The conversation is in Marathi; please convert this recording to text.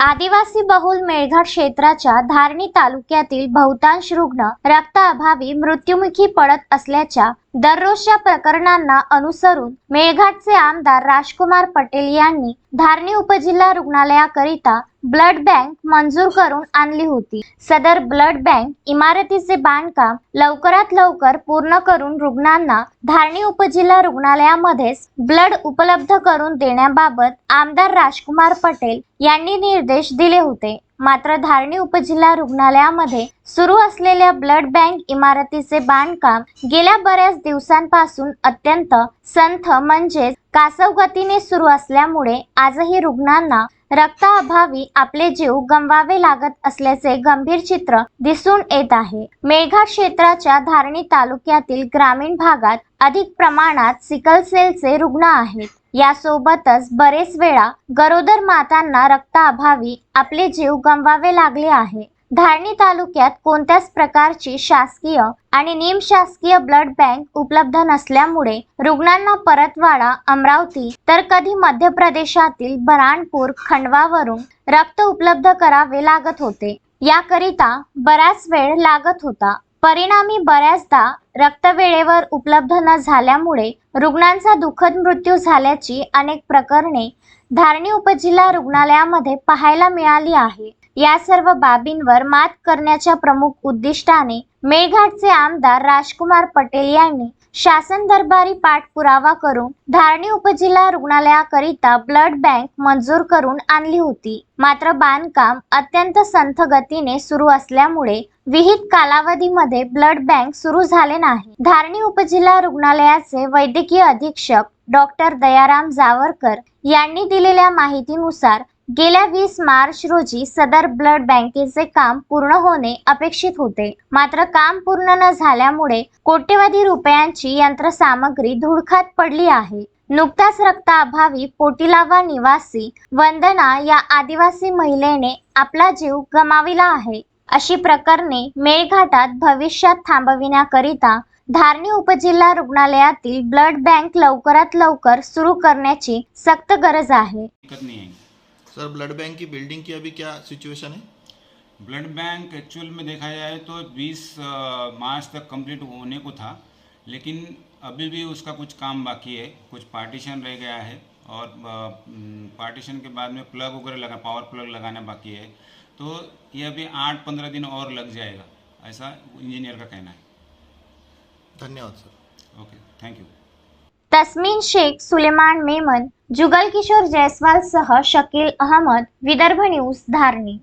आदिवासी बहुल मेळघाट क्षेत्राच्या धारणी तालुक्यातील बहुतांश रुग्ण रक्ताअभावी मृत्युमुखी पडत असल्याच्या दररोजच्या प्रकरणांना अनुसरून मेळघाटचे आमदार राजकुमार पटेल यांनी धारणी उपजिल्हा रुग्णालयाकरिता ब्लड बँक मंजूर करून आणली होती. सदर ब्लड बँक इमारतीचे बांधकाम लवकरात लवकर पूर्ण करून रुग्णांना धारणी उपजिल्हा रुग्णालयामध्येच ब्लड उपलब्ध करून देण्याबाबत आमदार राजकुमार पटेल यांनी निर्देश दिले होते. मात्र धारणी उपजिल्हा रुग्णालयामध्ये सुरू असलेल्या ब्लड बँक इमारतीचे बांधकाम गेल्या बऱ्याच दिवसांपासून अत्यंत संथ म्हणजेच कासव गतीने सुरू असल्यामुळे आजही रुग्णांना रक्ताअभावी आपले जीव गमवावे लागत असल्याचे गंभीर चित्र दिसून येत आहे. मेळघाट क्षेत्राच्या धारणी तालुक्यातील ग्रामीण भागात अधिक प्रमाणात सिकल सेलचे रुग्ण आहेत. यासोबतच बरेच वेळा गरोदर मातांना रक्ताअभावी आपले जीव गमवावे लागले आहे. धारणी तालुक्यात कोणत्याच प्रकारची शासकीय आणि निमशासकीय ब्लड बँक उपलब्ध नसल्यामुळे रुग्णांना परतवाडा अमरावती तर कधी मध्य प्रदेशातील बऱ्हाणपूर खंडवावरून रक्त उपलब्ध करावे लागत होते. याकरिता बराच वेळ लागत होता. परिणामी बऱ्याचदा रक्त वेळेवर उपलब्ध न झाल्यामुळे रुग्णांचा दुःखद मृत्यू झाल्याची अनेक प्रकरणे धारणी उपजिल्हा रुग्णालयामध्ये पाहायला मिळाली आहे. या सर्व बाबींवर मात करण्याच्या प्रमुख उद्दिष्टाने मेळघाटचे आमदार राजकुमार पटेल यांनी शासन दरबारी पाठपुरावा करून धारणी उपजिल्हा रुग्णालयाकरिता ब्लड बँक मंजूर करून आणली होती. मात्र बांधकाम अत्यंत संथ गतीने सुरू असल्यामुळे विहित कालावधीमध्ये ब्लड बँक सुरू झाले नाही. धारणी उपजिल्हा रुग्णालयाचे वैद्यकीय अधीक्षक डॉक्टर दयाराम जावरकर यांनी दिलेल्या माहितीनुसार गेल्या वीस मार्च रोजी सदर ब्लड बँकेचे काम पूर्ण होणे अपेक्षित होते. मात्र काम पूर्ण न झाल्यामुळे कोट्यवधी रुपयांची यंत्रसामग्री धुळखात पडली आहे. नुकताच रक्ताअभावी पोटिलावा निवासी वंदना या आदिवासी महिलेने आपला जीव गमाविला आहे. अशी प्रकरणे मेळघाटात भविष्यात थांबविण्याकरिता धारणी उपजिल्हा रुग्णालयातील ब्लड बँक लवकरात लवकर सुरू करण्याची सक्त गरज आहे. सर ब्लड बैंक की बिल्डिंग की अभी क्या सिचुएशन है? ब्लड बैंक एक्चुअल में देखा जाए तो 20 मार्च तक कंप्लीट होने को था लेकिन अभी भी उसका कुछ काम बाकी है कुछ पार्टीशन रह गया है और पार्टीशन के बाद में प्लग वगैरह लगा पावर प्लग लगाना बाकी है तो ये अभी आठ पंद्रह दिन और लग जाएगा ऐसा इंजीनियर का कहना है। धन्यवाद sir. Okay thank you Tasmeen Shaikh Suleman Memon Jugal Kishore जयस्वालसह Shakeel Ahmed Vidarbha news Dharni.